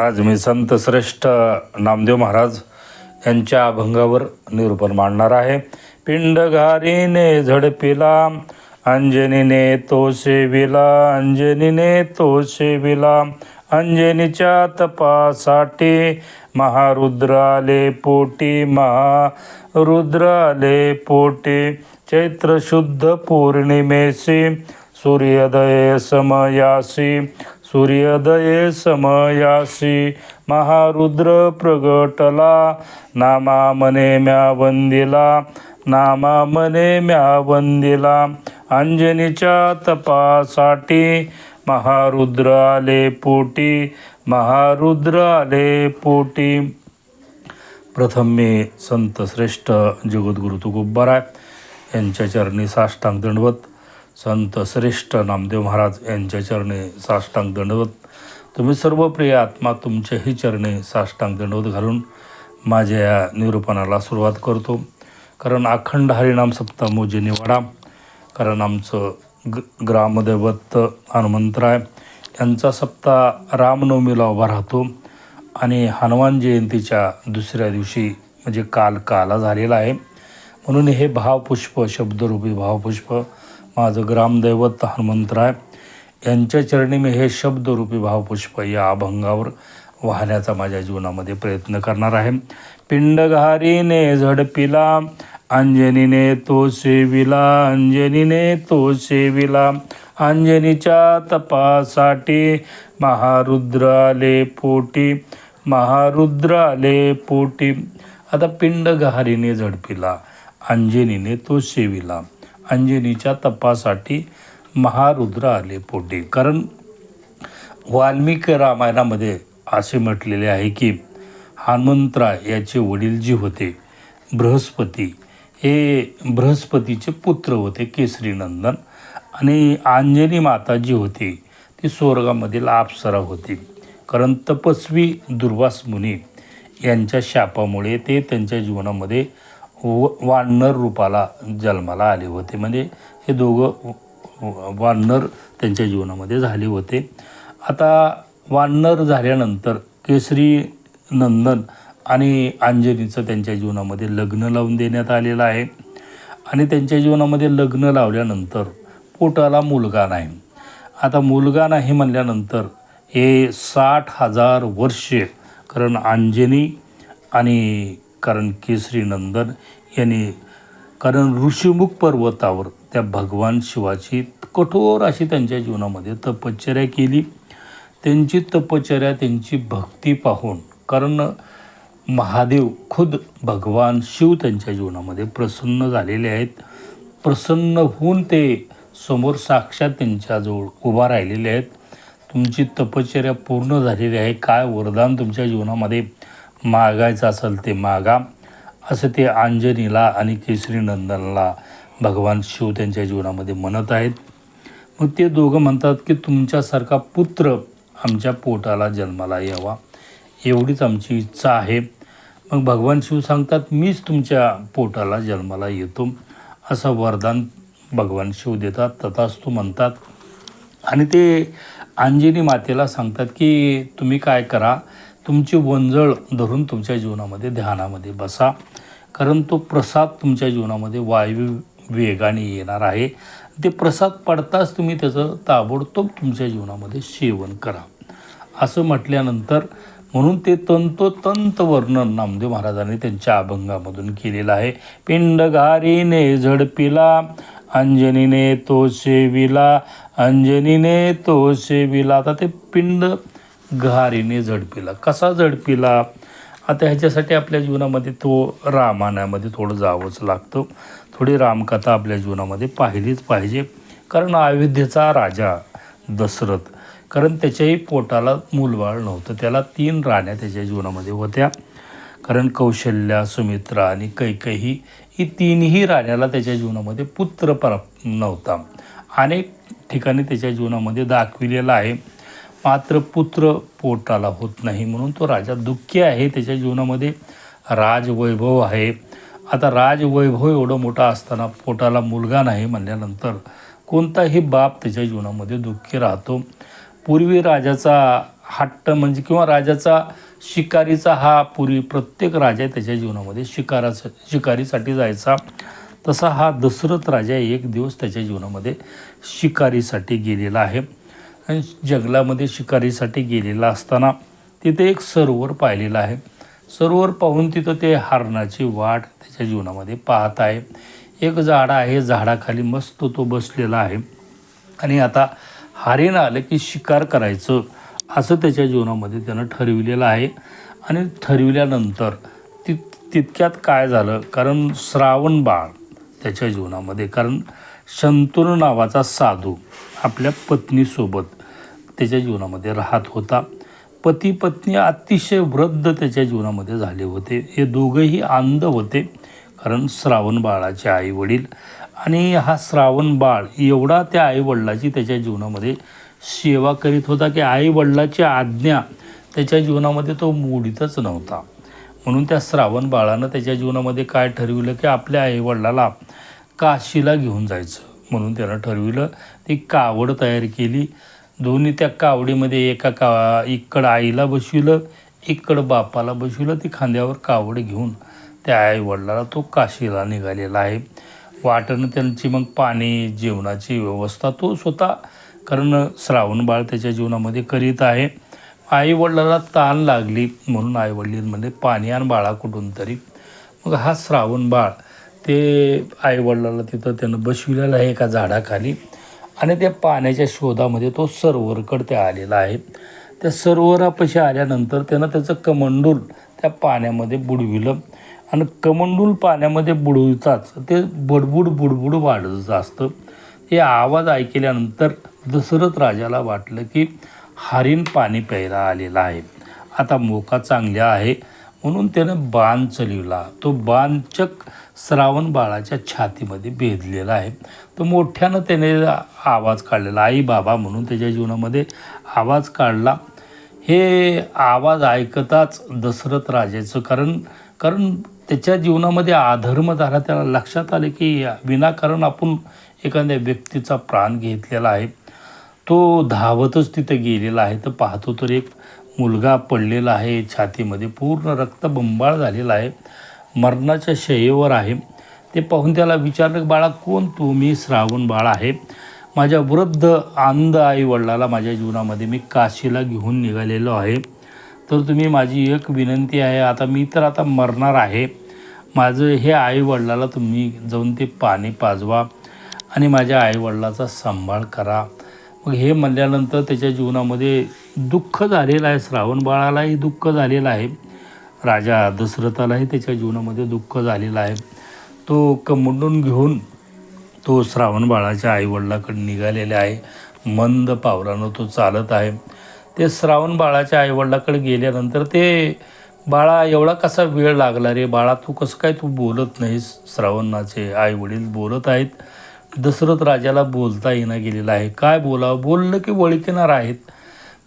आज मी संत श्रेष्ठ नामदेव महाराज यांच्या अभंगावर निरूपण मांडणार आहे. पिंडघारीने झडपिला अंजनीने तो सेविला अंजनीने तो सेविला अंजनीच्या तपासाठी महारुद्र आले पोटी महारुद्र आले पोटी चैत्र शुद्ध पौर्णिमेसी सूर्योदय समयासी सूर्योदये समयासी महारुद्र प्रगटला नामा मने म्या वंदिला नामा मने म्या वंदिला अंजनीच्या तपासाठी महारुद्र आले पोटी महारुद्र आले पोटी. प्रथम मी संत श्रेष्ठ जगद्गुरु तुकोबाराय यांच्या चरणी साष्टांग दंडवत संत श्रेष्ठ नामदेव महाराज यांच्या चरणी साष्टांग दंडवत. तुम्ही सर्व प्रिय आत्मा तुमच्याही चरणी साष्टांग दंडवत घालून माझ्या या निरूपणाला सुरुवात करतो. कारण अखंड हरिनाम सप्ताह मोजे निवाडा कारण आमचं ग ग्रामदैवत हनुमंतराय यांचा सप्ताह रामनवमीला उभा राहतो. आणि हनुमान जयंतीच्या दुसऱ्या दिवशी म्हणजे काल काला झालेला आहे. म्हणून हे भावपुष्प शब्दरूपी भावपुष्प माझं ग्रामदैवत हनुमंतराय यांच्या चरणी मी हे शब्दरूपी भावपुष्प या अभंगावर वाहण्याचा माझ्या जीवनामध्ये प्रयत्न करणार आहे. पिंडघारीने झडपिला अंजनीने तो सेविला अंजनीने तो सेविला. अंजनीच्या तपासाठी महारुद्र आले पोटी महारुद्र आले पोटी. आता पिंडघारीने झडपिला अंजनीने तो सेविला. अंजनीच्या तपासाठी महारुद्र आले पोटी. कारण वाल्मिकी रामायणामध्ये असे म्हटलेले आहे की हनुमंतराय याचे वडील जी होते बृहस्पती हे बृहस्पतीचे पुत्र होते केसरीनंदन. आणि अंजनी माता जी होती ती स्वर्गामधील आपसरा होती. कारण तपस्वी दुर्वास मुनी यांच्या शापामुळे ते त्यांच्या जीवनामध्ये व वानर रूपाला जन्माला आले होते. म्हणजे हे दोघं वानर त्यांच्या जीवनामध्ये झाले होते. आता वानर झाल्यानंतर केसरी नंदन आणि अंजनीचं त्यांच्या जीवनामध्ये लग्न लावून देण्यात आलेलं आहे. आणि त्यांच्या जीवनामध्ये लग्न लावल्यानंतर पोटाला मुलगा नाही. आता मुलगा नाही म्हणल्यानंतर हे साठ हजार वर्षे कारण अंजनी आणि कारण केसरी नंदन यांनी कारण ऋषीमुख पर्वतावर त्या भगवान शिवाची कठोर अशी त्यांच्या जीवनामध्ये तपश्चर्या केली. त्यांची तपश्चर्या त्यांची भक्ती पाहून कारण महादेव खुद भगवान शिव त्यांच्या जीवनामध्ये प्रसन्न झालेले आहेत. प्रसन्न होऊन ते समोर साक्षात त्यांच्याजवळ उभा राहिलेले आहेत. तुमची तपश्चर्या पूर्ण झालेली आहे. काय वरदान तुमच्या जीवनामध्ये? मागायचं असेल ते मागा. असं ते अंजनीला आणि केसरी नंदनला भगवान शिव त्यांच्या जीवनामध्ये म्हणत आहेत. मग ते दोघं म्हणतात की तुमच्यासारखा पुत्र आमच्या पोटाला जन्माला यावा. एवढीच आमची इच्छा आहे. मग भगवान शिव सांगतात मीच तुमच्या पोटाला जन्माला येतो. असं वरदान भगवान शिव देतात तथास्तू म्हणतात. आणि ते अंजनी मातेला सांगतात की तुम्ही काय करा तुमची वंजळ धरून तुमच्या जीवनामध्ये ध्यानामध्ये बसा. कारण तो प्रसाद तुमच्या जीवनामध्ये वायू वेगाने येणार आहे. ते प्रसाद पडताच तुम्ही त्याचं ताबडतोब तुमच्या जीवनामध्ये सेवन करा. असं म्हटल्यानंतर म्हणून ते तंतोतंत वर्णन नामदेव महाराजांनी त्यांच्या अभंगामधून केलेलं आहे. पिंडघारीने झडपिला अंजनीने तो सेविला अंजनीने तो सेविला. आता ते पिंड घारीने झडपिला. कसा झडपिला? आता ह्याच्यासाठी आपल्या जीवनामध्ये तो रामायणामध्ये थोडं जावंच लागतं. थोडी रामकथा आपल्या जीवनामध्ये पाहिलीच पाहिजे. कारण अयोध्येचा राजा दशरथ कारण त्याच्याही पोटाला मूलबाळ नव्हतं. त्याला तीन राण्या त्याच्या जीवनामध्ये होत्या. कारण कौशल्या सुमित्रा आणि कैकही ही तीनही राण्याला त्याच्या जीवनामध्ये पुत्र प्राप्त नव्हता. अनेक ठिकाणी त्याच्या जीवनामध्ये दाखविलेला आहे. मात्र पुत्र पोटाला होत नाही म्हणून तो राजा दुःखी आहे. त्याच्या जीवनामध्ये राजवैभव आहे. आता राजवैभव एवढं मोठा असताना पोटाला मुलगा नाही म्हणल्यानंतर कोणताही बाप त्याच्या जीवनामध्ये दुःखी राहतो. पूर्वी राजाचा हट्ट म्हणजे किंवा राजाचा शिकारीचा हा पूर्वी प्रत्येक राजा त्याच्या जीवनामध्ये शिकाराचा शिकारीसाठी जायचा. तसा हा दशरथ राजा एक दिवस त्याच्या जीवनामध्ये शिकारीसाठी गेलेला आहे. आणि जंगलामध्ये शिकारीसाठी गेलेला असताना तिथे एक सरोवर पाहिलेलं आहे. सरोवर पाहून तिथं ते हरणाची वाट त्याच्या जीवनामध्ये पाहत आहे. एक झाड आहे झाडाखाली मस्त तो बसलेला आहे. आणि आता हरिण आलं की शिकार करायचं असं त्याच्या जीवनामध्ये त्यानं ठरविलेलं आहे. आणि ठरविल्यानंतर ति तितक्यात काय झालं? कारण श्रावण बाळ त्याच्या जीवनामध्ये कारण शंतनू नावाचा साधू आपल्या पत्नीसोबत त्याच्या जीवनामध्ये राहत होता. पती पत्नी अतिशय वृद्ध त्याच्या जीवनामध्ये झाले होते. हे दोघंही अंध होते कारण श्रावण बाळाचे आई वडील आणि हा श्रावण बाळ एवढा त्या आई वडिलाची त्याच्या जीवनामध्ये सेवा करीत होता की आई वडिलाची आज्ञा त्याच्या जीवनामध्ये तो मोडीतच नव्हता. म्हणून त्या श्रावण बाळानं त्याच्या जीवनामध्ये काय ठरविलं की आपल्या आई वडिलाला काशीला घेऊन जायचं. म्हणून त्यानं ठरविलं ती कावड तयार केली. दोन्ही त्या कावडीमध्ये एका का इकडं आईला बसविलं इकडं बापाला बसविलं ती खांद्यावर कावड घेऊन त्या आई वडिलाला तो काशीला निघालेला आहे. वाटणं त्यांची मग पाणी जेवणाची व्यवस्था तो स्वतः कारण श्रावण बाळ त्याच्या जीवनामध्ये करीत आहे. आई वडिलाला ताण लागली म्हणून आई पाणी आण बाळा कुठून तरी. मग हा श्रावण बाळ ते आई वडिलाला तिथं त्यानं बसविलेलं आहे एका झाडाखाली. आणि त्या पाण्याच्या शोधामध्ये तो सरोवरकडे ते आलेला आहे. त्या सरोवरापाशी आल्यानंतर त्यानं त्याचं कमंडूल त्या पाण्यामध्ये बुडविलं. आणि कमंडूल पाण्यामध्ये बुडवताच ते बुडबुड बुडबुड वाढत असतं. हे आवाज ऐकल्यानंतर दशरथ राजाला वाटलं की हरिण पाणी प्यायला आलेला आहे. आता मोका चांगल्या आहे. म्हणून त्यानं बाण चलिवला तो बाणचक श्रावण बाळाच्या छातीमध्ये भेदलेला आहे. तो मोठ्यानं त्याने आवाज काढलेला आई बाबा म्हणून त्याच्या जीवनामध्ये आवाज काढला. हे आवाज ऐकताच दशरथ राजाचं कारण कारण त्याच्या जीवनामध्ये अधर्म झाला. त्याला लक्षात आले की विनाकारण आपण एखाद्या व्यक्तीचा प्राण घेतलेला आहे. तो धावतच तिथं गेलेला आहे. तर पाहतो तर एक मुलगा पडलेला आहे छातीमध्ये पूर्ण रक्त बंबाळ झालेला आहे मरणाच्या शयेवर आहे. ते पाहून त्याला विचारलं बाळा कोण तू? मी श्रावण बाळ आहे. माझ्या वृद्ध अंध आई वडिलाला माझ्या जीवनामध्ये मी काशीला घेऊन निघालेलो आहे. तर तुम्ही माझी एक विनंती आहे आता मी तर आता मरणार आहे. माझं हे आई वडिलाला तुम्ही जाऊन ते पाणी पाजवा आणि माझ्या आई वडिलाचा सांभाळ करा. मग हे म्हणल्यानंतर त्याच्या जीवनामध्ये दुःख झालेलं आहे. श्रावण बाळालाही दुःख झालेलं आहे. राजा दशरथालाही त्याच्या जीवनामध्ये दुःख झालेलं आहे. तो कमंडून घेऊन तो श्रावण बाळाच्या आईवडिलाकडे निघालेला आहे. मंद पावलानं तो चालत आहे. ते श्रावण बाळाच्या आईवडिलाकडे गेल्यानंतर ते बाळा एवढा कसा वेळ लागला रे? बाळा तू कसं काय तू बोलत नाहीस श्रावणाचे आईवडील बोलत आहेत. दशरथ राजाला बोलता येणं गेलेलं आहे. काय बोलावं? बोललं की वळखणार आहेत?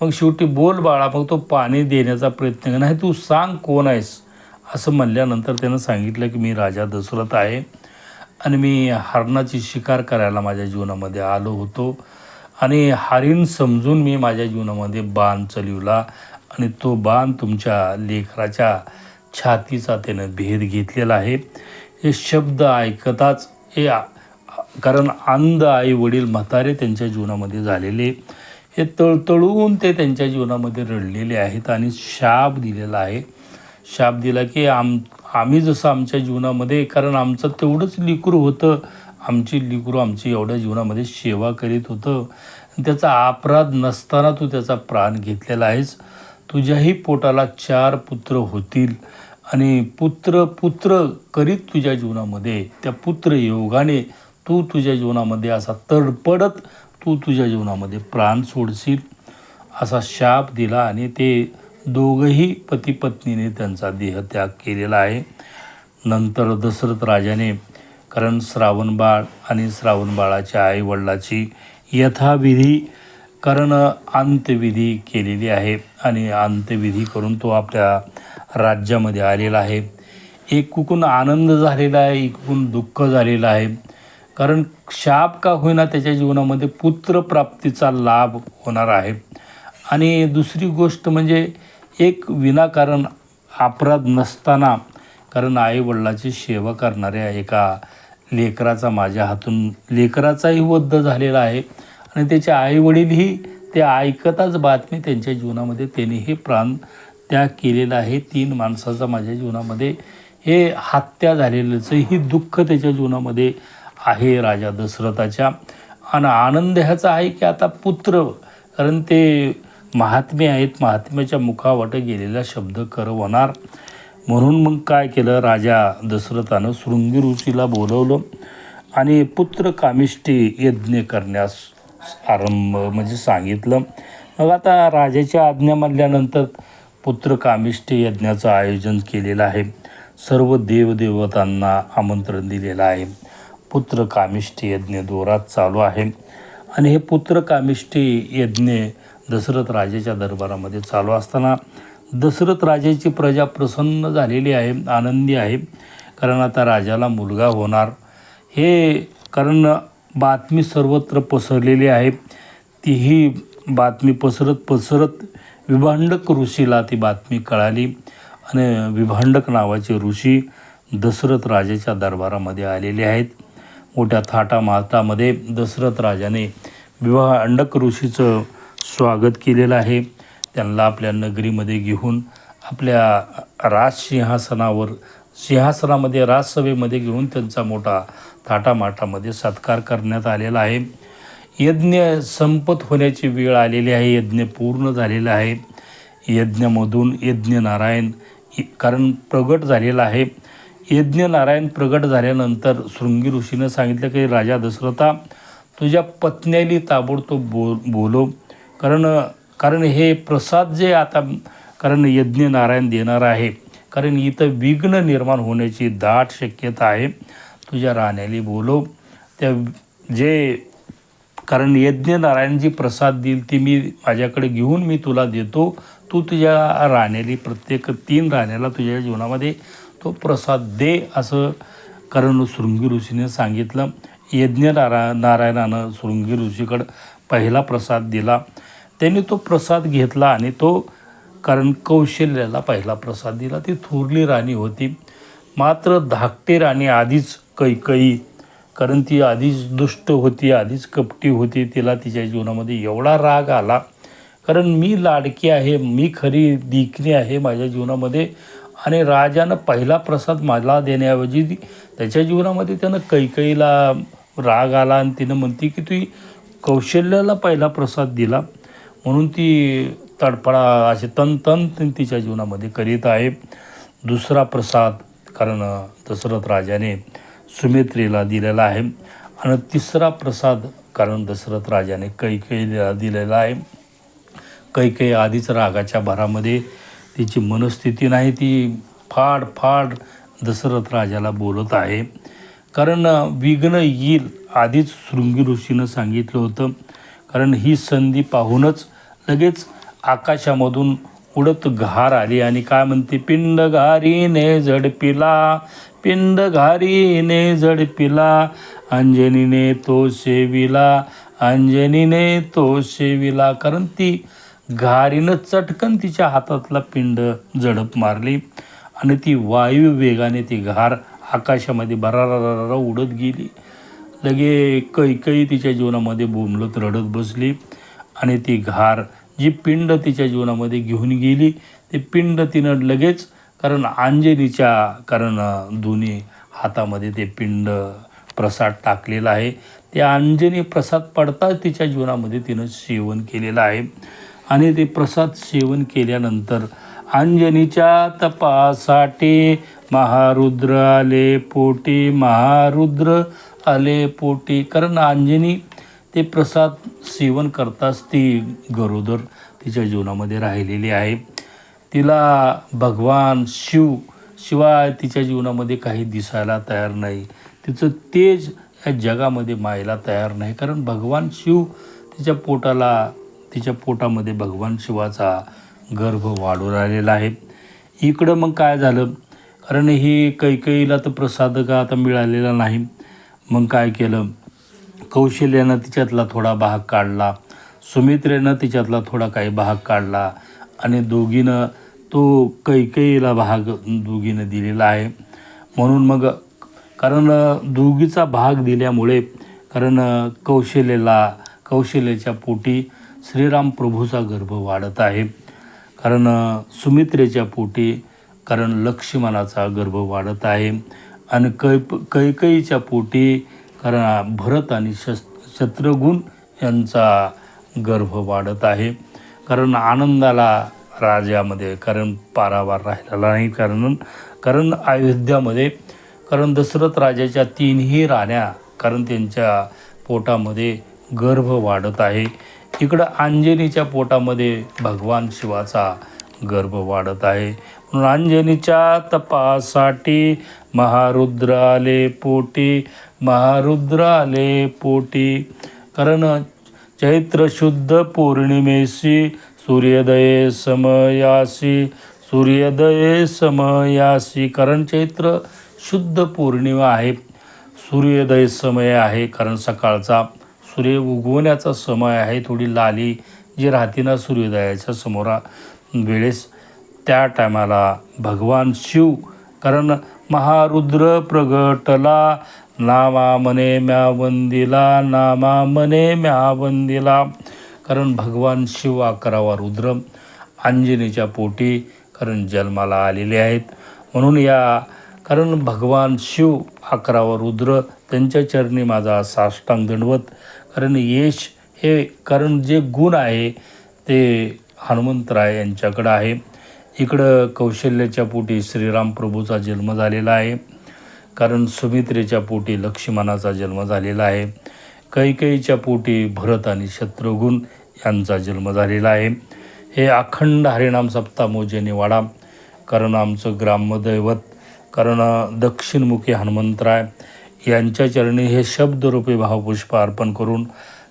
मग शेवटी बोल बाळा मग तो पाणी देण्याचा प्रयत्न कर. नाही तू सांग कोण आहेस? असं म्हणल्यानंतर त्यानं सांगितलं की मी राजा दशरथ आहे आणि मी हरणाची शिकार करायला माझ्या जीवनामध्ये आलो होतो. आणि हरिण समजून मी माझ्या जीवनामध्ये बाण चलिवला आणि तो बाण तुमच्या लेखराच्या छातीचा त्यानं भेद घेतलेला आहे. हे शब्द ऐकताच हे कारण अंध आई वडील म्हातारे त्यांच्या जीवनामध्ये झालेले. हे तळतळून ते त्यांच्या जीवनामध्ये रडलेले आहेत आणि शाप दिलेला आहे. शाप दिला की आम आम्ही जसं आमच्या जीवनामध्ये कारण आमचं तेवढंच लिकरू होतं. आमची लिकरू आमची एवढ्या जीवनामध्ये सेवा करीत होतं. त्याचा अपराध नसताना तू त्याचा प्राण घेतलेला आहेस. तुझ्याही पोटाला चार पुत्र होतील. आणि पुत्र पुत्र करीत तुझ्या जीवनामध्ये त्या पुत्र योगाने तू तुझ्या जीवनामध्ये असा तडपडत तू तुझ्या जीवनामध्ये प्राण सोडशील असा शाप दिला आणि ते दोघंही पतीपत्नीने त्यांचा देहत्याग केलेला आहे. नंतर दशरथ राजाने कारण श्रावण बाळ आणि श्रावण बाळाच्या आईवडिलाची यथाविधी कारण अंत्यविधी केलेली आहे आणि अंत्यविधी करून तो आपल्या राज्यामध्ये आलेला आहे. एकूण आनंद झालेला आहे एकूण दुःख झालेलं आहे. कारण शाप का होईना त्याच्या जीवनामध्ये पुत्रप्राप्तीचा लाभ होणार आहे. आणि दुसरी गोष्ट म्हणजे एक विनाकारण अपराध नसताना कारण आईवडिलाची सेवा करणाऱ्या एका लेकराचा माझ्या हातून लेकराचाही वद्ध झालेला आहे. आणि त्याचे आईवडीलही ते ऐकताच बातमी त्यांच्या जीवनामध्ये त्यांनीही प्राण त्याग केलेला आहे. तीन माणसाचा माझ्या जीवनामध्ये हे हत्या झालेलंच ही दुःख त्याच्या जीवनामध्ये आहे राजा दशरथाच्या. आणि आनंद ह्याचा आहे की आता पुत्र कारण ते महात्मे आहेत महात्म्याच्या मुखावाट गेलेला शब्द करवणार. म्हणून मग काय केलं राजा दशरथानं शृंगी ऋषीला बोलवलं. आणि पुत्र कामिष्टी यज्ञ करण्यास आरंभ म्हणजे सांगितलं. मग आता राजाच्या आज्ञा मानल्यानंतर पुत्र कामिष्टी यज्ञाचं आयोजन केलेलं आहे. सर्व देवदेवतांना आमंत्रण दिलेलं आहे. पुत्र कामिष्ठी यज्ञ दोरात चालू आहे. आणि हे पुत्र कामिष्टी यज्ञ दशरथ राजेच्या दरबारामध्ये चालू असताना दशरथ राजेची प्रजा प्रसन्न झालेली आहे आनंदी आहे. कारण आता राजाला मुलगा होणार. हे कारण बातमी सर्वत्र पसरलेली आहे. तीही बातमी पसरत पसरत विभांडक ऋषीला ती बातमी कळाली. आणि विभांडक नावाचे ऋषी दशरथ राजेच्या दरबारामध्ये आलेले आहेत. मोठ्या थाटामाटामध्ये दशरथ राजाने विवाह अंडक ऋषीचं स्वागत केलेलं आहे. त्यांना आपल्या नगरीमध्ये घेऊन आपल्या राजसिंहासनावर सिंहासनामध्ये राजसभेमध्ये घेऊन त्यांचा मोठा थाटामाटामध्ये सत्कार करण्यात आलेला आहे. यज्ञ संपत होण्याची वेळ आलेली आहे यज्ञ पूर्ण झालेला आहे. यज्ञामधून यज्ञ नारायण कारण प्रगट झालेला आहे. यज्ञ नारायण प्रगट झाल्यानंतर शृंगी ऋषीनं सांगितलं की राजा दशरथा तुझ्या पत्न्याली ताबडतोब बो बोलो. कारण कारण हे प्रसाद जे आता कारण यज्ञ नारायण देणार आहे. कारण इथं विघ्न निर्माण होण्याची दाट शक्यता आहे. तुझ्या राण्याली बोलो. त्या जे कारण यज्ञ नारायण जी प्रसाद देईल ती मी माझ्याकडे घेऊन मी तुला देतो. तू तुझ्या राण्याली प्रत्येक तीन राण्याला तुझ्या जीवनामध्ये तो प्रसाद दे असं कारण शृंगी ऋषीने सांगितलं. यज्ञ नारा नारायणानं शृंगी ऋषीकडं पहिला प्रसाद दिला. त्यांनी तो प्रसाद घेतला आणि तो कारण कौशल्याला पहिला प्रसाद दिला. ती थोरली राणी होती. मात्र धाकटी राणी आधीच कैकई कारण ती आधीच दुष्ट होती आधीच कपटी होती. तिला तिच्या जीवनामध्ये एवढा राग आला. कारण मी लाडकी आहे मी खरी दिकणी आहे माझ्या जीवनामध्ये आणि राजानं पहिला प्रसाद मला देण्याऐवजी त्याच्या जीवनामध्ये त्यानं कैकईला राग आला आणि तिनं म्हणते की तू कौशल्याला पहिला प्रसाद दिला. म्हणून ती तडफडा असे तन तन तिच्या जीवनामध्ये करीत आहे. दुसरा प्रसाद कारण दशरथ राजाने सुमित्रेला दिलेला आहे. आणि तिसरा प्रसाद कारण दशरथ राजाने कैकेयीला दिलेला आहे. कैकेयी आधीच रागाच्या भरामध्ये तिची मनस्थिती नाही ती फाड फाड दशरथ राजाला बोलत आहे. कारण विघ्न येईल आधीच शृंगी ऋषीनं सांगितलं होतं. कारण ही संधी पाहूनच लगेच आकाशामधून उडत घार आली आणि काय म्हणते? पिंड घारीने झडपिला पिंड घारीने झडपिला अंजनीने तो सेविला अंजनीने तो सेविला कारण ती घारीनं चटकन तिच्या हातातला पिंड झडप मारली आणि ती वायू वेगाने ती घार आकाशामध्ये बरारा उडत गेली. लगे कैकई तिच्या जीवनामध्ये बोंबलत रडत बसली आणि ती घार जी पिंड तिच्या जीवनामध्ये घेऊन गेली ते पिंड तिनं लगेच कारण अंजनीच्या कारण दोन्ही हातामध्ये ते पिंड प्रसाद टाकलेला आहे. ते अंजनी प्रसाद पडताच तिच्या जीवनामध्ये तिनं सेवन केलेलं आहे. आणि ते प्रसाद सेवन केल्यानंतर अंजनीच्या तपासाठी महारुद्र आले पोटी महारुद्र आले पोटी. कारण अंजनी ते प्रसाद सेवन करताच ती गरोदर तिच्या जीवनामध्ये राहिलेली आहे. तिला भगवान शिव शिवाय तिच्या जीवनामध्ये काही दिसायला तयार नाही. तिचं तेज या जगामध्ये मायला तयार नाही. कारण भगवान शिव तिच्या पोटाला तिच्या पोटामध्ये भगवान शिवाचा गर्भ वाढून राहिलेला आहे. इकडं मग काय झालं? कारण ही कैकईला तर प्रसाद का आता मिळालेला नाही. मग काय केलं? कौशल्यानं तिच्यातला थोडा भाग काढला. सुमित्रेनं तिच्यातला थोडा काही भाग काढला. आणि दोघीनं तो कैकईला भाग दोघीनं दिलेला आहे. म्हणून मग कारण दोघीचा भाग दिल्यामुळे कारण कौशल्याला कौशल्याच्या पोटी श्रीराम प्रभूचा गर्भ वाढत आहे. कारण सुमित्रेच्या पोटी कारण लक्ष्मणाचा गर्भ वाढत आहे. आणि कै कैकईच्या पोटी कारण भरत आणि शस् शत्रुघ्न यांचा गर्भ वाढत आहे. कारण आनंदाला राजामध्ये कारण पारावार राहिलेला नाही. कारण कारण अयोध्यामध्ये कारण दशरथ राजाच्या तीनही राण्या कारण त्यांच्या पोटामध्ये गर्भ वाढत आहे. इकडं अंजनीच्या पोटामध्ये भगवान शिवाचा गर्भ वाढत आहे. म्हणून अंजनीच्या तपासाठी महारुद्र आले पोटी महारुद्र आले पोटी. कारण चैत्र शुद्ध पौर्णिमेशी सूर्योदये समयासी सूर्योदये समयासी कारण चैत्र शुद्ध पौर्णिमा आहे सूर्योदय समय आहे कारण सकाळचा. सूर्य उगवण्याचा समय आहे थोडी लाली जी राहते ना सूर्योदयाच्या समोरा. वेळेस त्या टायमाला भगवान शिव कारण महारुद्र प्रगटला नामा मने म्या वंदिला नामा मने म्या वंदिला कारण भगवान शिव अकरावा रुद्र अंजनीच्या पोटी कारण जन्माला आलेले आहेत. म्हणून या कारण भगवान शिव अकरावा रुद्र त्यांच्या चरणी माझा साष्टांग दंडवत कारण यश हे कारण जे गुण आहे ते हनुमंतराय यांच्याकडं आहे. इकडं कौशल्याच्या पोटी श्रीराम प्रभूचा जन्म झालेला आहे. कारण सुमित्रेच्या पोटी लक्ष्मणाचा जन्म झालेला आहे. कैकईच्या पोटी भरत आणि शत्रुघ्न यांचा जन्म झालेला आहे. हे अखंड हरिणाम सप्तामोजनी वाडा कारण आमचं ग्रामदैवत कारण दक्षिणमुखी हनुमंतराय यांच्या चरणी हे शब्दरूपी भावपुष्प अर्पण करून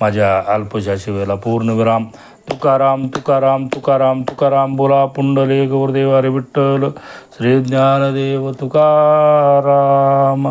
माझ्या अल्पशा शिवेला पूर्णविराम तुकाराम तुकाराम तुकाराम तुकाराम बोला पुंडले गौरदेव अरे विठ्ठल श्री ज्ञानदेव तुकाराम.